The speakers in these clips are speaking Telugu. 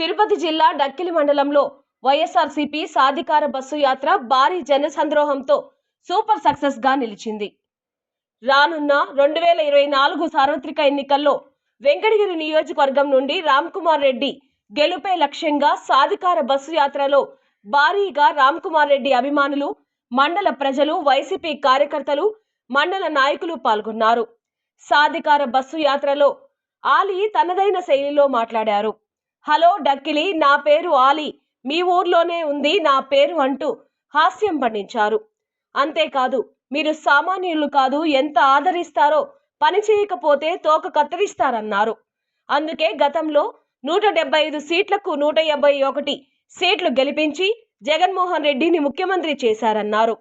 తిరుపతి జిల్లా డక్కిలి మండలంలో వైఎస్ఆర్సీపీ సాధికార బస్సు యాత్ర భారీ జనసంద్రోహంతో సూపర్ సక్సెస్గా నిలిచింది. రానున్న రెండు వేల ఇరవై నాలుగు సార్వత్రిక ఎన్నికల్లో వెంకటగిరి నియోజకవర్గం నుండి రామ్ కుమార్ రెడ్డి గెలుపే లక్ష్యంగా సాధికార బస్సు యాత్రలో భారీగా రామ్ కుమార్ రెడ్డి అభిమానులు మండల ప్రజలు వైసీపీ కార్యకర్తలు మండల నాయకులు పాల్గొన్నారు. సాధికార బస్సు యాత్రలో ఆలీ తనదైన శైలిలో మాట్లాడారు. హలో డక్కిలి నా పేరు ఆలీ. మీ ఊర్లోనే ఉంది నా పేరు అంటూ హాస్యం పండించారు. అంతేకాదు మీరు సామాన్యులు కాదు ఎంత ఆదరిస్తారో పని చేయకపోతే తోక కత్తిరిస్తారన్నారు. అందుకే గతంలో నూట డెబ్బై ఐదు సీట్లకు నూట యాభై ఒకటి సీట్లు గెలిపించి జగన్మోహన్ రెడ్డిని ముఖ్యమంత్రి చేశారన్నారు.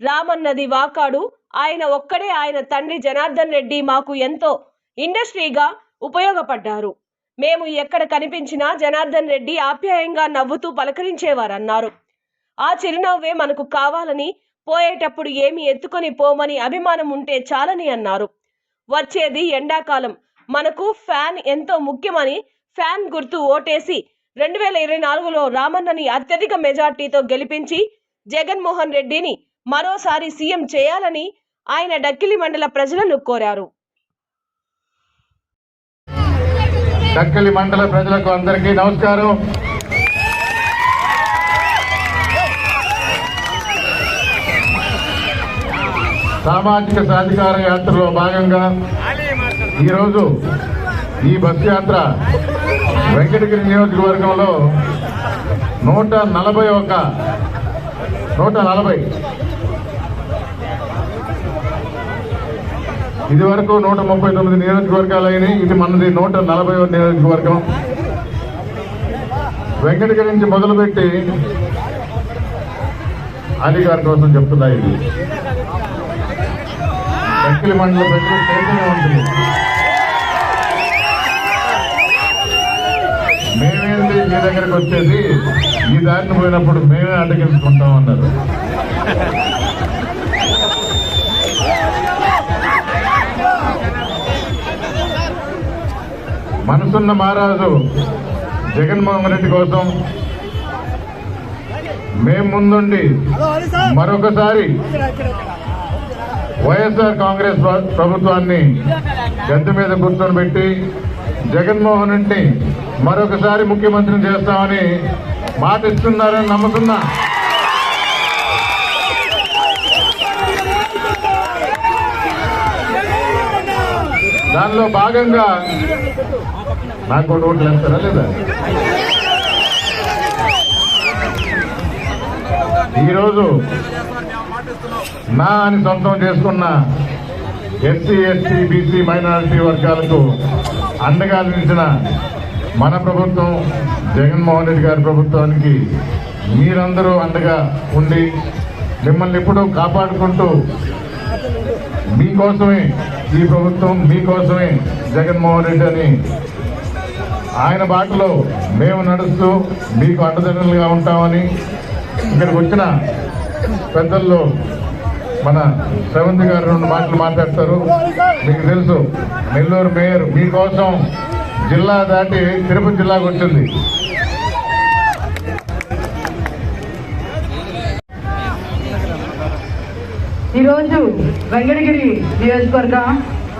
రామన్నది వాకాడు ఆయన ఒక్కడే ఆయన తండ్రి జనార్దన్ రెడ్డి మాకు ఎంతో ఇండస్ట్రీగా ఉపయోగపడ్డారు. మేము ఎక్కడ కనిపించినా జనార్దన్ రెడ్డి ఆప్యాయంగా నవ్వుతూ పలకరించేవారన్నారు. ఆ చిరునవ్వే మనకు కావాలని పోయేటప్పుడు ఏమి ఎత్తుకొని పోమని అభిమానం ఉంటే చాలని అన్నారు. వచ్చేది ఎండాకాలం. మనకు ఫ్యాన్ ఎంతో ముఖ్యమని ఫ్యాన్ గుర్తు ఓటేసి రెండు వేల ఇరవై నాలుగులో రామన్నని అత్యధిక మెజార్టీతో గెలిపించి జగన్మోహన్ రెడ్డిని మరోసారి సీఎం చేయాలని ఆయన డక్కిలి మండల ప్రజలను కోరారు. దక్కలి మండల ప్రజలకు అందరికీ నమస్కారం. సామాజిక సాధికార యాత్రలో భాగంగా ఈరోజు ఈ బస్ యాత్ర వెంకటగిరి నియోజకవర్గంలో నూట నలభై ఒక నూట నలభై ఇది వరకు నూట ముప్పై తొమ్మిది నియోజకవర్గాలైనవి ఇది మనది నూట నలభై నియోజకవర్గం. వెంకటగిరి నుంచి మొదలుపెట్టి అలీ గారి కోసం చెప్తున్నా ఇది. దక్కిలి మండల ప్రజలు ఉంటుంది. మేమేంటి మీ దగ్గరికి వచ్చేసి ఈ దారిని పోయినప్పుడు మేమే అడ్డగించుకుంటాం అన్నారు. మనసున్న మహారాజు జగన్మోహన్ రెడ్డి కోసం మేము ముందుండి మరొకసారి వైఎస్ఆర్ కాంగ్రెస్ ప్ర- ప్రభుత్వాన్ని గద్దె మీద కూర్చొని పెట్టి జగన్మోహన్ రెడ్డిని మరొకసారి ముఖ్యమంత్రిని చేస్తామని మాట ఇస్తున్నారని నమ్ముతున్నా. దానిలో భాగంగా నాకు ఓట్లు వేస్తారా లేదా? ఈరోజు నా అని సొంతం చేసుకున్న ఎస్సీ ఎస్టీ బీసీ మైనారిటీ వర్గాలకు అండగా నిలిచిన మన ప్రభుత్వం జగన్మోహన్ రెడ్డి గారి ప్రభుత్వానికి మీరందరూ అండగా ఉండి మిమ్మల్ని ఎప్పుడూ కాపాడుకుంటూ మీకోసమే ఈ ప్రభుత్వం మీకోసమే జగన్మోహన్ రెడ్డి అని ఆయన బాటలో మేము నడుస్తూ మీకు అండదండలుగా ఉంటామని ఇక్కడికి వచ్చిన పెద్దల్లో మన శ్రవంతి గారు రెండు మాటలు మాట్లాడతారు. మీకు తెలుసు నెల్లూరు మేయర్ మీకోసం జిల్లా దాటి తిరుపతి జిల్లాకు వచ్చింది. ఈరోజు వెంకటగిరి నియోజకవర్గం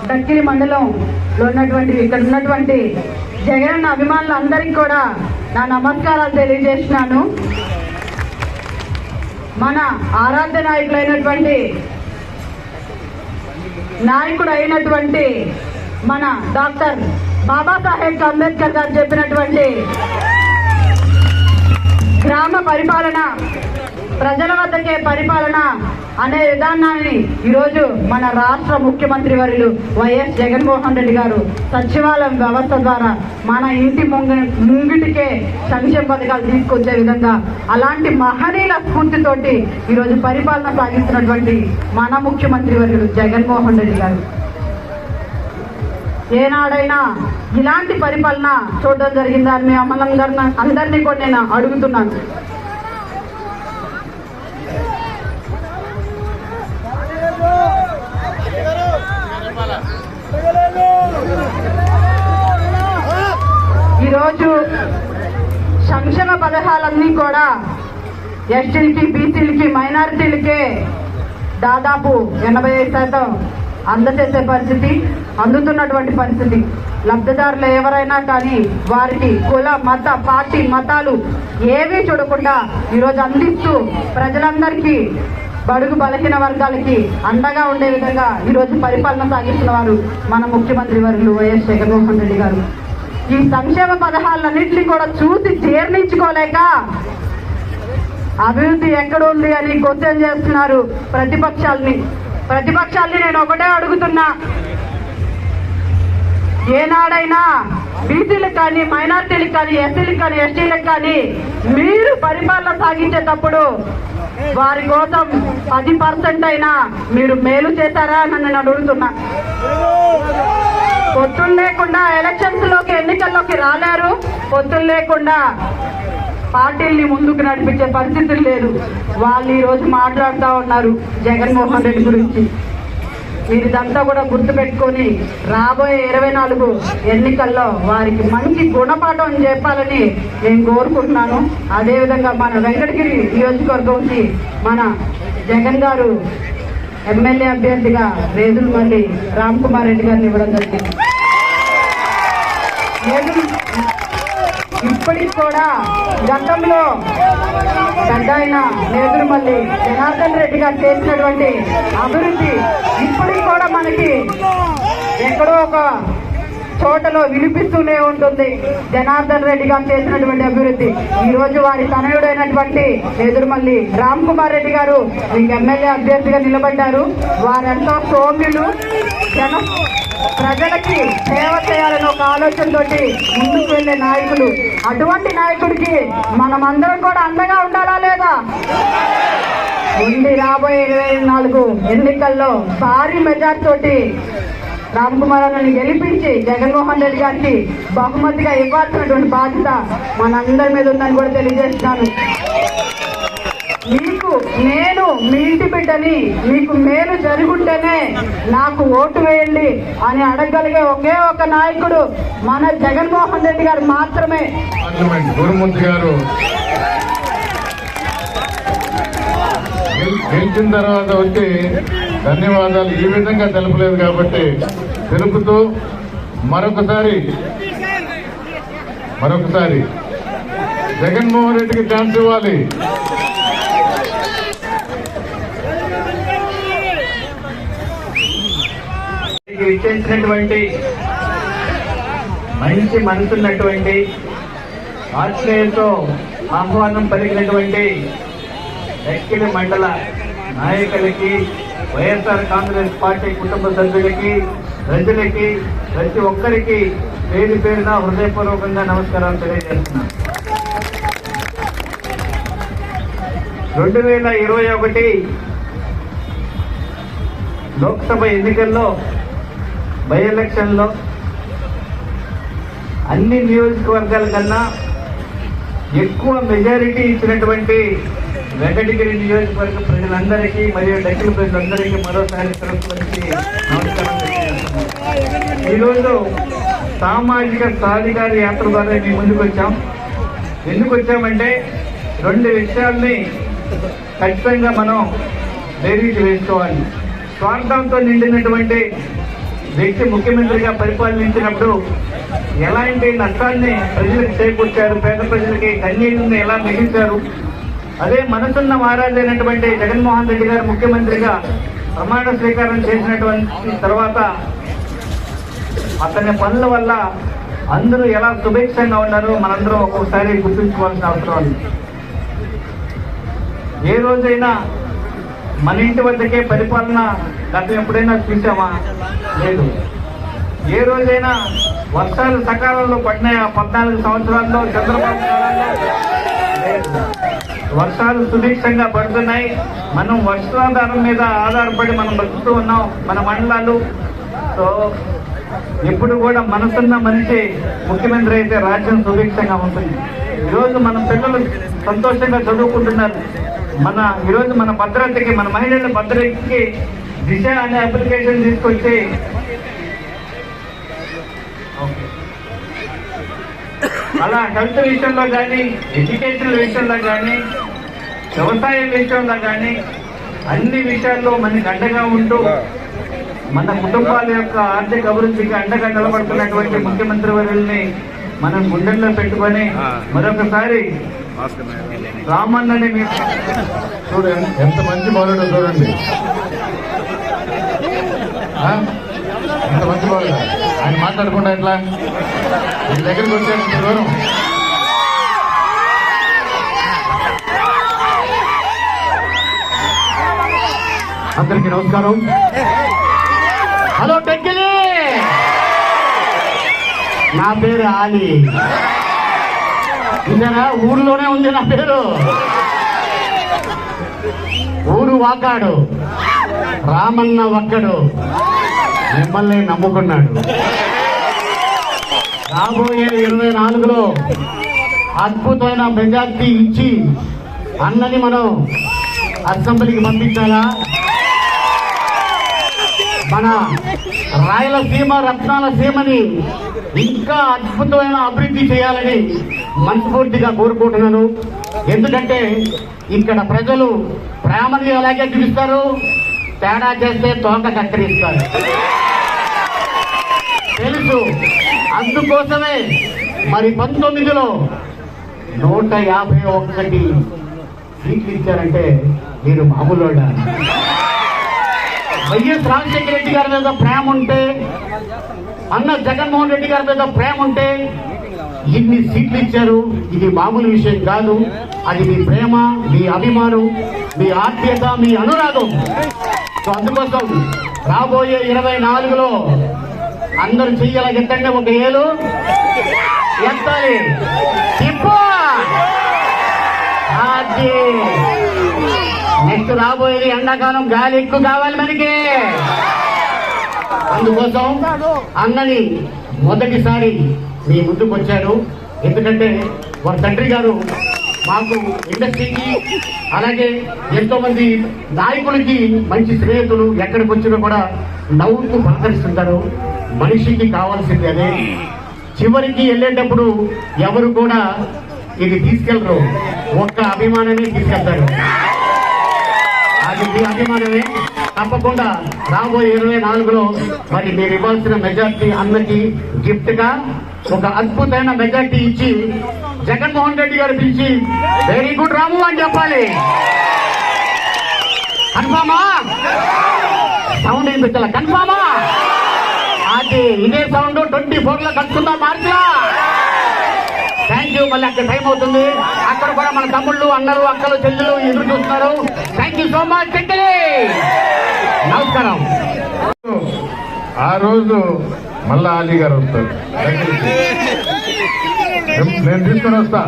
దక్కిలి మండలంలో ఉన్నటువంటి ఇక్కడ ఉన్నటువంటి జగన్ అభిమానులందరికీ కూడా నా నమస్కారాలు తెలియజేస్తున్నాను. మన ఆరాధ్య నాయకులైనటువంటి నాయకుడు అయినటువంటి మన డాక్టర్ బాబాసాహెబ్ అంబేద్కర్ గారు చెప్పినటువంటి గ్రామ పరిపాలన ప్రజల వద్దకే పరిపాలన అనే విధానాన్ని ఈరోజు మన రాష్ట్ర ముఖ్యమంత్రి వర్యులు వైఎస్ జగన్మోహన్ రెడ్డి గారు సచివాలయం వ్యవస్థ ద్వారా మన ఇంటి ముంగ ముంగిటికే సంక్షేమ పథకాలు తీసుకొచ్చే విధంగా అలాంటి మహనీయుల స్ఫూర్తితోటి ఈరోజు పరిపాలన సాగిస్తున్నటువంటి మన ముఖ్యమంత్రి వర్యులు జగన్మోహన్ రెడ్డి గారు. ఏనాడైనా ఇలాంటి పరిపాలన చూడడం జరిగిందని అని మీ అందరినీ కూడా నేను అడుగుతున్నాను. సంక్షేమ పథకాలన్నీ కూడా ఎస్టీలకి బీసీలకి మైనారిటీలకే దాదాపు ఎనభై ఐదు శాతం అందజేసే పరిస్థితి అందుతున్నటువంటి పరిస్థితి. లబ్ధిదారులు ఎవరైనా కానీ వారికి కుల మత పార్టీ మతాలు ఏవీ చూడకుండా ఈరోజు అందిస్తూ ప్రజలందరికీ బడుగు బలహీన వర్గాలకి అండగా ఉండే విధంగా ఈరోజు పరిపాలన సాగిస్తున్న వారు మన ముఖ్యమంత్రి వర్యులు వైఎస్ జగన్మోహన్ రెడ్డి గారు. ఈ సంక్షేమ పథకాలన్నింటినీ కూడా చూసి జీర్ణించుకోలేక అభివృద్ధి ఎక్కడ ఉంది అని క్వశ్చన్ చేస్తున్నారు ప్రతిపక్షాల్ని. ప్రతిపక్షాల్ని నేను ఒకటే అడుగుతున్నా. ఏనాడైనా బీసీలకు కానీ మైనార్టీలకు కానీ ఎస్సీలకు కానీ ఎస్టీలకు కానీ మీరు పరిపాలన సాగించేటప్పుడు వారి కోసం పది పర్సెంట్ అయినా మీరు మేలు చేశారా అని నేను అడుగుతున్నా. పొత్తులు లేకుండా ఎలక్షన్స్లోకి ఎన్నికల్లోకి రాలేరు. పొత్తులు లేకుండా పార్టీల్ని ముందుకు నడిపించే పరిస్థితులు లేదు. వాళ్ళు ఈరోజు మాట్లాడుతూ ఉన్నారు జగన్మోహన్ రెడ్డి గురించి. మీరు ఇదంతా కూడా గుర్తుపెట్టుకొని రాబోయే ఇరవై నాలుగు ఎన్నికల్లో వారికి మంచి గుణపాఠం చెప్పాలని నేను కోరుకుంటున్నాను. అదేవిధంగా మన వెంకటగిరి నియోజకవర్గం నుంచి మన జగన్ గారు ఎమ్మెల్యే అభ్యర్థిగా రేదులు మళ్ళీ రామ్ కుమార్ రెడ్డి గారిని ఇవ్వడం జరిగింది. ఇప్పటికి కూడా గతంలో పెద్ద ఆయన నేదురుమల్లి జనార్దన్ రెడ్డి గారు చేసినటువంటి అభివృద్ధి ఇప్పటికి కూడా మనకి ఎక్కడో ఒక చోటలో వినిపిస్తూనే ఉంటుంది. జనార్దన్ రెడ్డి గారు చేసినటువంటి అభివృద్ధి. ఈ రోజు వారి తనయుడైనటువంటి ఎదురుమల్లి రామ్ కుమార్ రెడ్డి గారు మీకు ఎమ్మెల్యే అభ్యర్థిగా నిలబడ్డారు. వారెంతో సోమ్యులు. జన ప్రజలకి సేవ చేయాలని ఒక ఆలోచనతోటి ముందుకు వెళ్ళే నాయకులు. అటువంటి నాయకుడికి మనమందరం కూడా అండగా ఉండాలా లేదా? ఉంది రాబోయే ఇరవై నాలుగు ఎన్నికల్లో భారీ మెజార్టీ తోటి రామ్కుమార్ అన్నని గెలిపించి జగన్మోహన్ రెడ్డి గారికి బహుమతిగా ఇవ్వాల్సినటువంటి బాధ్యత మనందరి మీద ఉందని కూడా తెలియజేస్తున్నాను. మీకు నేను మీ ఇంటి బిడ్డని మీకు మేలు జరుగుంటేనే నాకు ఓటు వేయండి అని అడగగలిగే ఒకే ఒక నాయకుడు మన జగన్మోహన్ రెడ్డి గారు మాత్రమే. గారు గెలిచిన తర్వాత వచ్చి ధన్యవాదాలు. ఈ విధంగా తెలపలేదు కాబట్టి తెలుపుతూ మరొకసారి మరొకసారి జగన్మోహన్ రెడ్డికి ఛాన్స్ ఇవ్వాలి. ఇచ్చేసినటువంటి మంచి మనసున్నటువంటి ఆశ్రయంతో ఆహ్వానం పలికినటువంటి ఎక్కిలి మండల నాయకులకి వైఎస్ఆర్ కాంగ్రెస్ పార్టీ కుటుంబ సభ్యులకి ప్రజలకి ప్రతి ఒక్కరికి పేరు పేరున హృదయపూర్వకంగా నమస్కారాలు తెలియజేస్తున్నాను. రెండు వేల ఇరవై ఒకటి లోక్సభ ఎన్నికల్లో బై ఎలక్షన్లో అన్ని నియోజకవర్గాల కన్నా ఎక్కువ మెజారిటీ ఇచ్చినటువంటి వెంకటగిరి నియోజకవర్గ ప్రజలందరికీ మరియు డక్కిల ప్రజలందరికీ మరోసారి తరఫు నమస్కారం ఈరోజు సామాజిక సాధికార యాత్ర ద్వారా మీ ముందుకు వచ్చాం ఎందుకు వచ్చామంటే రెండు విషయాల్ని ఖచ్చితంగా మనం బేరీకి వేసుకోవాలి. స్వార్థంతో నిండినటువంటి వ్యక్తి ముఖ్యమంత్రిగా పరిపాలించినప్పుడు ఎలాంటి నష్టాన్ని ప్రజలకు చేకూర్చారు? పేద ప్రజలకి కన్నీళ్ళని ఎలా మిగిల్చారు? అదే మనసున్న మహారాజైనటువంటి జగన్మోహన్ రెడ్డి గారు ముఖ్యమంత్రిగా ప్రమాణ స్వీకారం చేసినటువంటి తర్వాత అతని పనుల వల్ల అందరూ ఎలా సుభిక్షంగా ఉన్నారో మనందరం ఒక్కొక్కసారి గుర్తుంచుకోవాల్సిన అవసరం ఉంది. ఏ రోజైనా మన ఇంటి వద్దకే పరిపాలన గతం ఎప్పుడైనా చూసామా? లేదు. ఏ రోజైనా వర్షాలు సకాలంలో పడినాయా? పద్నాలుగు సంవత్సరాల్లో చంద్రబాబు కాలంలో? లేదు. వర్షాలు సుదీక్షంగా పడుతున్నాయి. మనం వర్షాధారం మీద ఆధారపడి మనం బతుకుతూ ఉన్నాం. మన మండలాలు సో ఎప్పుడు కూడా మనసున్న మనిషి ముఖ్యమంత్రి అయితే రాజ్యం సుభిక్షంగా ఉంటుంది. ఈరోజు మన పిల్లలు సంతోషంగా చదువుకుంటున్నారు. మన ఈరోజు మన భద్రతకి మన మహిళల భద్రతకి దిశ అనే అప్లికేషన్ తీసుకొచ్చి అలా హెల్త్ విషయంలో కానీ ఎడ్యుకేషన్ విషయంలో కానీ వ్యవసాయం విషయంలో కానీ అన్ని విషయాల్లో మనకి అండగా ఉంటూ మన కుటుంబాల యొక్క ఆర్థిక అభివృద్ధికి అండగా నిలబడుతున్నటువంటి ముఖ్యమంత్రి వర్యుల్ని మనం గుండెల్లో పెట్టుకొని మరొకసారి రామన్నని మీరు చూడండి ఎంత మంచి బాలుడో చూడండి? ఎంత మంచి బాలుడు? ఆయన మాట్లాడకుండా ఎట్లా? మీ దగ్గరికి వచ్చాడు దూరం. అందరికి నమస్కారం. హలో టెక్కిలి నా పేరు ఆలి. ఇదేనా ఊర్లోనే ఉంది నా పేరు. ఊరు వాకాడు. రామన్న ఒక్కడు మిమ్మల్ని నమ్ముకున్నాడు. రాబోయే ఇరవై నాలుగులో అద్భుతమైన మెజార్టీ ఇచ్చి అన్నని మనం అసెంబ్లీకి పంపించాలా? మన రాయలసీమ రత్నాల సీమని ఇంకా అద్భుతమైన అభివృద్ధి చేయాలని మనస్ఫూర్తిగా కోరుకుంటున్నాను. ఎందుకంటే ఇక్కడ ప్రజలు ప్రేమని అలాగే చూపిస్తారు. తేడా చేస్తే తోక కత్తిరిస్తారు. తెలుసు. అందుకోసమే మరి పంతొమ్మిదిలో నూట యాభై ఒకటి సీట్లు ఇచ్చారంటే మీరు మామూలు వైఎస్ రాజశేఖర రెడ్డి గారి మీద ప్రేమ ఉంటే అన్న జగన్మోహన్ రెడ్డి గారి మీద ప్రేమ ఉంటే ఇన్ని సీట్లు ఇచ్చారు. ఇది మామూలు విషయం కాదు. అది మీ ప్రేమ మీ అభిమానం మీ ఆత్మీయత మీ అనురాగం. సో అందుకోసం రాబోయే ఇరవై నాలుగులో అందరూ చెయ్యాల ఎత్తండి ఒక ఏలు. ఎత్తాలి నెక్స్ట్ రాబోయేది ఎండాకాలం. గాలి ఎక్కువ కావాలి మనకి. అందుకోసం అన్నని మొదటిసారి మీ ముందుకు వచ్చాడు ఎందుకంటే వారి తండ్రి గారు మాకు ఇండస్ట్రీకి అలాగే ఎంతో మంది నాయకులకి మంచి స్నేహితులు ఎక్కడికి వచ్చినా కూడా నవ్వుతూ పలకరిస్తుంటారు. మనిషికి కావాల్సింది అదే. చివరికి వెళ్ళేటప్పుడు ఎవరు కూడా ఇది తీసుకెళ్ళరు. ఒక్క అభిమానమే తీసుకెళ్తారు. అది మీ అభిమానమే. తప్పకుండా రాబోయే ఇరవై నాలుగులో మరి మీరు ఇవ్వాల్సిన మెజార్టీ అందరికీ గిఫ్ట్గా ఒక అద్భుతమైన మెజార్టీ ఇచ్చి జగన్మోహన్ రెడ్డి గారు పిలిచి వెరీ గుడ్ రాము అని చెప్పాలి. కన్ఫామా? సౌండ్ వినిపించాల కన్ఫామా? అది ఇదే సౌండ్ ట్వంటీ ఫోర్లో కలుసుకుందాం మార్చిలా. థ్యాంక్ యూ మళ్ళీ అక్కడ టైం అవుతుంది. అక్కడ కూడా మన తమ్ముళ్ళు అన్నలు అక్కలు చెల్లెలు ఎదురు చూస్తున్నారు. థ్యాంక్ యూ సో మచ్ చెక్కలి నమస్కారం. ఆ రోజు మళ్ళా అలీ గారు వస్తారు. నేను తీసుకొని వస్తా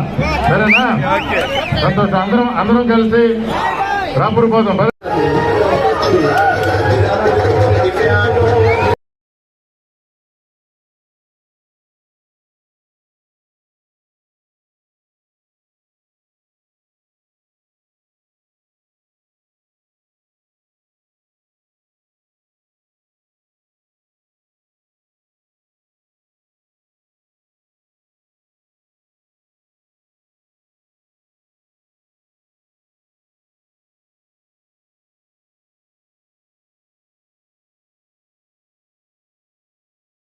సరేనా? సంతోషం. అందరం అందరం కలిసి రాపురు పోదాం.